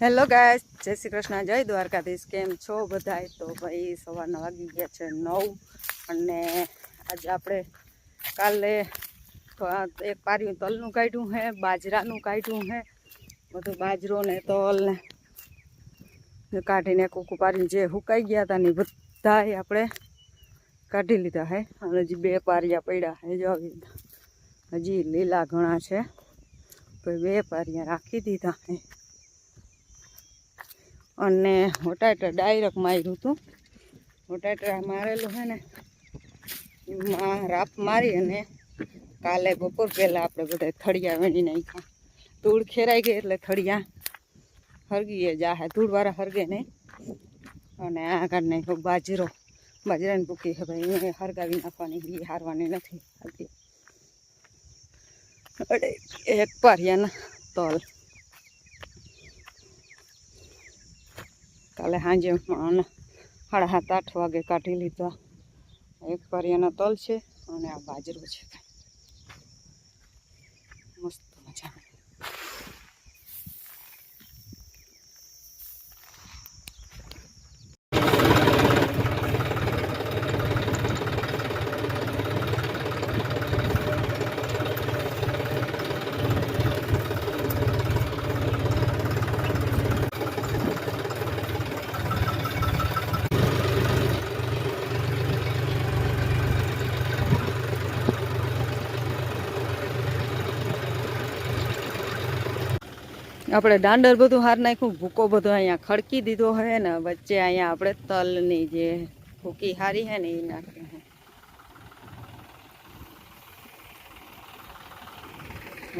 Hello ગાય જય શ્રી કૃષ્ણ, જય દ્વારકાધીશ. કેમ છો બધાય? તો ભાઈ સવારના વાગી ગયા છે નવ અને આજે આપણે કાલે એક પાર્યું તલનું કાઢ્યું હે, બાજરાનું કાઢ્યું હે. બધું બાજરો ને તલ ને કાઢીને કૂકું પાર્યું જે હુકાઈ ગયા હતા ને બધાય આપણે કાઢી લીધા હે. અને હજી બે પારિયા પડ્યા હે, જો હજી લીલા ઘણા છે. તો બે પારિયા રાખી દીધા હે. અને હોટાટર ડાયરેક્ટ માર્યું હતું. હોટાટર મારેલું છે ને રાપ મારી અને કાલે બપોર પહેલાં આપણે બધા થળિયા વીણી નાખ્યા. ધૂળ ખેરાઈ ગઈ એટલે થળિયા હરગીએ જાહે ધૂળવાળા હરગે નહીં. અને આ કાઢ નાખ્યો બાજરો. બાજરાની ભૂકી છે ભાઈ એ હરગાવી નાખવાની, એ હારવાની નથી. અડે, એક પારિયાના તલ. કાલે સાંજે સાડા સાત, આઠ વાગે કાઢી લીધા. એક પરિયાના તલ છે અને આ બાજરો છે. મસ્ત આપણે દાંડર બધું હાર નાખ્યું, ભૂકો બધો અહીંયા ખડકી દીધો હે ને, વચ્ચે અહીંયા આપણે તલની જે ભૂકી હારી હે ને એ નાખી હે.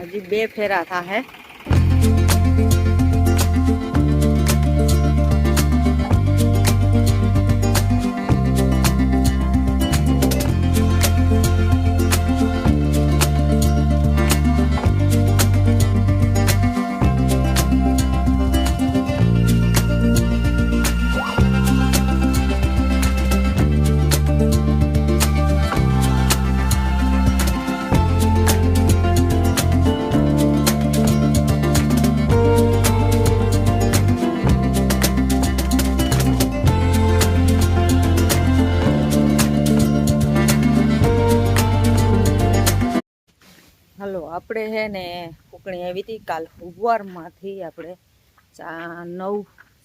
હજી બે ફેરા થા હે. આપણે હે ને ફૂકણી આવી હતી, કાલ સવારમાંથી આપણે ચા નવ,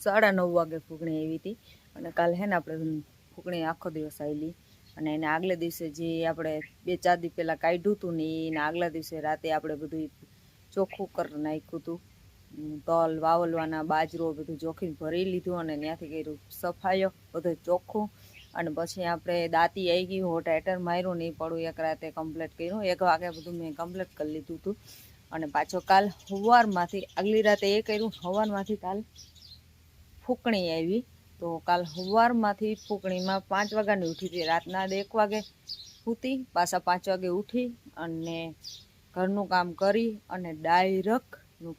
સાડા નવ વાગે ફૂકણી આવી હતી. અને કાલ હે ને આપણે ફૂકણી આખો દિવસ આવેલી અને એને આગલે દિવસે જે આપણે બે ચાર દી પહેલાં કાઢ્યું હતું ને એના આગલા દિવસે રાતે આપણે બધું ચોખ્ખું કરી નાખ્યું હતું. તલ, વાવલવાના બાજરો બધું જોખીને ભરી લીધું અને ત્યાંથી કર્યું સફાયો બધું ચોખ્ખું. અને પછી આપણે દાંતી આવી ગઈ હોટ હેટર માર્યું નહીં પડું એક રાતે કમ્પ્લીટ કર્યું. એક વાગે બધું મેં કમ્પ્લીટ કરી લીધું હતું. અને પાછો કાલ હવારમાંથી, આગલી રાતે એ કર્યું સવારમાંથી કાલ ફૂકણી આવી. તો કાલ સવારમાંથી ફૂંકણીમાં પાંચ વાગ્યાની ઉઠી હતી. રાતના એક વાગે સૂતી પાછા પાંચ વાગે ઉઠી અને ઘરનું કામ કરી અને ડાયરેક્ટ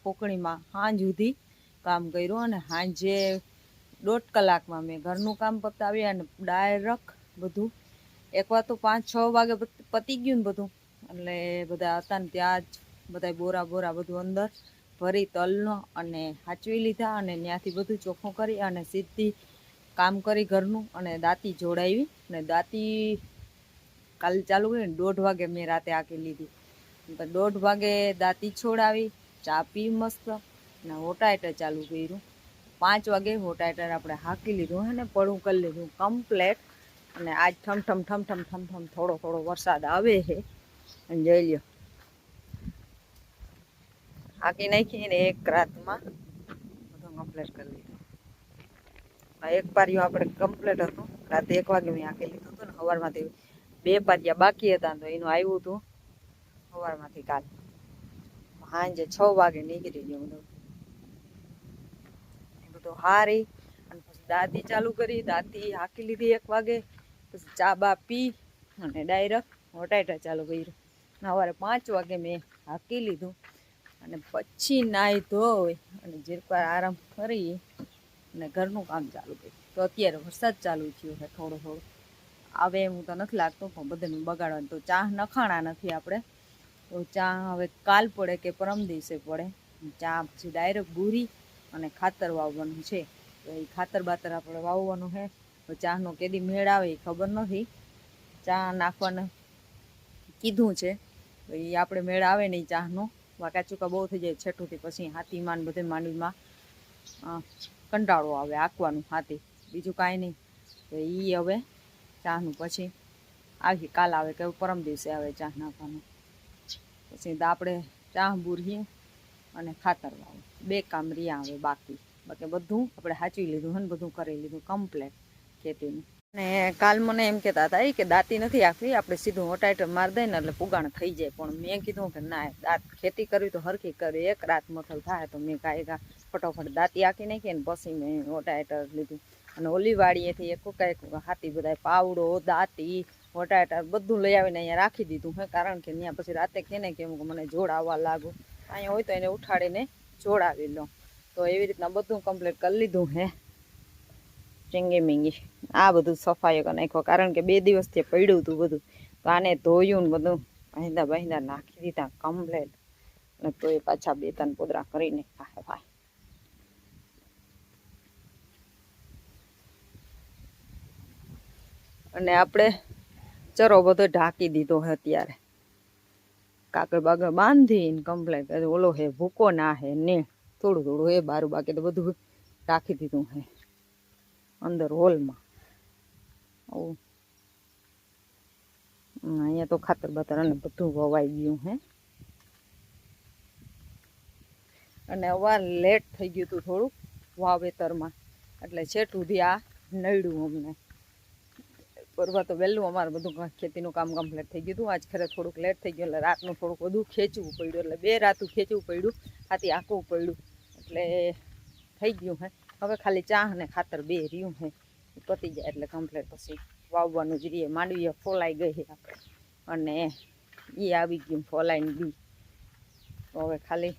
ફૂંકણીમાં સાંજ સુધી કામ કર્યું. અને સાંજે દોઢ કલાકમાં મેં ઘરનું કામ પતાવી અને ડાયરેક્ટ બધું. એકવાર તો પાંચ છ વાગે પતી ગયું ને બધું. એટલે બધા હતા ને ત્યાં જ બધા બોરા બોરા બધું અંદર ભરી તલનો અને હાચવી લીધા અને ત્યાંથી બધું ચોખ્ખું કરી અને સીધી કામ કરી ઘરનું અને દાંતી જોડાવી અને દાંતી કાલ ચાલુ કરી દોઢ વાગે મેં રાતે આંકી લીધી. દોઢ વાગે દાંતી છોડાવી, ચા પી મસ્ત અને એટલે ચાલુ કર્યું. પાંચ વાગે હોટાઈટર આપણે હાકી લીધું હે ને પડું કરી લીધું કમ્પ્લેટ અને આજ ઠમ ઠમ ઠમ થોડો થોડો વરસાદ આવે છે. અને જઈ લ્યો. હાકી નાખી ને એક રાતમાં બધું કમ્પ્લેટ કરી લીધું. એક પારિયું આપણે કમ્પ્લેટ હતું. રાતે એક વાગે મેં હાકી લીધું હતું ને સવારમાંથી બે પારિયા બાકી હતા તો એનું આવ્યું હતું સવારમાંથી કાલ. સાંજે છ વાગે નીકળી ગયું બધું. બધું હારી. અને પછી દાદી ચાલુ કરી, દાદી હાકી લીધી એક વાગે. પછી ચા બા પી અને ડાયરેક્ટ હોટાટા ચાલુ કર્યું. સવારે પાંચ વાગે મેં હાકી લીધું. અને પછી નાહી ધોઈ અને જીરકવાર આરામ કરી અને ઘરનું કામ ચાલુ કર્યું. તો અત્યારે વરસાદ ચાલુ થયો છે થોડો થોડો. આવે એવું તો નથી લાગતું, પણ બધાનું બગાડવાનું. તો ચા નખાણા નથી આપણે. તો ચા હવે કાલ પડે કે પરમ દિવસે પડે. ચા પછી ડાયરેક્ટ ભૂરી અને ખાતર વાવવાનું છે. તો એ ખાતર બાતર આપણે વાવવાનું છે. તો ચાનો કેદી મેળ આવે એ ખબર નથી. ચા નાખવાનું કીધું છે. તો એ આપણે મેળ આવે નહીં ચાનો. વાકા ચૂકા બહુ થઈ જાય છઠ્ઠુંથી પછી હાથીમાં ને બધે માંડવીમાં કંટાળો આવે આંકવાનું હાથી. બીજું કાંઈ નહીં. તો એ હવે ચાનું પછી આવી કાલ આવે કે પરમ દિવસે આવે ચા નાખવાનું. પછી આપણે ચા બુરીએ અને ખાતર વાવું બે કામ રહ્યા આવે બાકી. બાકી બધું આપણે સાચવી લીધું ને બધું કરી લીધું કમ્પ્લેટ ખેતીનું. અને કાલ મને એમ કહેતા હતા કે દાંતી નથી આખી આપણે સીધું ઓટાઈટર મારી દઈએ ને એટલે પુગાણ થઈ જાય. પણ મેં કીધું કે ના, દાંત ખેતી કરવી તો હરખી કરી. એક રાત મથલ થાય તો મેં કાંઈ કાં ફટોફટ દાંતી આખી નાખી ને પછી મેં ઓટાઈટર લીધું. અને ઓલી વાડીએથી એક કાંઈક હાથી બધા પાવડો, દાંતી વટાટા બધું લઈ આવીને અહીંયા રાખી દીધું હે. કારણ કે ત્યાં પછી રાતે કેને કેમ કે મને જોડ આવવા લાગુ. અહીંયા હોય તો એને ઉઠાડીને જોડાવી લો. તો એવી રીતના બધું કમ્પ્લીટ કરી લીધું હે. ચીંગી મીંગી. આ બધું સફાઈઓ કરી નાખ્યો. કારણ કે બે દિવસથી પડ્યું હતું બધું. તો આને ધોયું ને બધું અહીંદા બહિંદા નાખી દીધા કમ્પ્લેટ અને તો એ પાછા બે ત્રણ પોદરા કરીને ખાય ભાઈ. અને આપણે ચરો બધો ઢાંકી દીધો હે અત્યારે. કાકડ બાગડ બાંધીને કમ્પ્લેટ ઓલો હે, ભૂકો ના હે, ને થોડું થોડું હે, બારું બાકી તો બધું રાખી દીધું હે. અંદર હોલમાં. આવું. અહીંયા તો ખાતર બાતર અને બધું વવાઈ ગયું હે. અને અવાર લેટ થઈ ગયું હતું થોડુંક વાવેતરમાં. એટલે છેટ સુધી આ નડ્યું અમને. પરવા તો વહેલું અમારે બધું ખેતીનું કામ કમ્પ્લીટ થઈ ગયું હતું. આજ ખરે થોડુંક લેટ થઈ ગયું, એટલે રાતનું થોડુંક બધું ખેંચવું પડ્યું. એટલે બે રાતું ખેંચવું પડ્યું, હાથી આંકવું પડ્યું. એટલે થઈ ગયું હે. હવે ખાલી ચા અને ખાતર બે રહ્યું હે. પતી જાય એટલે કમ્પ્લીટ પછી વાવવાનું જ રહીએ. માંડવીએ ફોલાઈ ગઈ આપણે. અને એ આવી ગયું ફોલાઈને બી. હવે ખાલી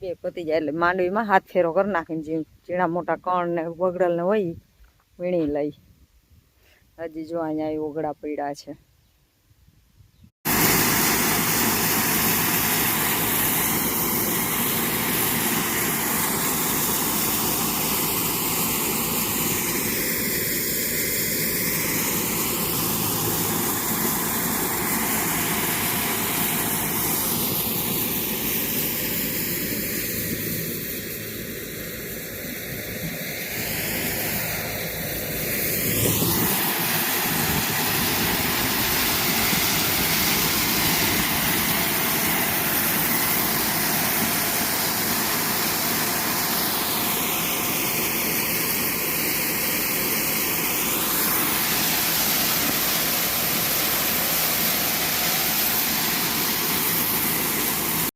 બે પતી જાય એટલે માંડવીમાં હાથ ફેરો કરી નાખીને જે ઝીણા મોટા કણ ને વગડલ ને હોય વીણી લઈ. હજી જો અહીંયા ઓગળા પડ્યા છે.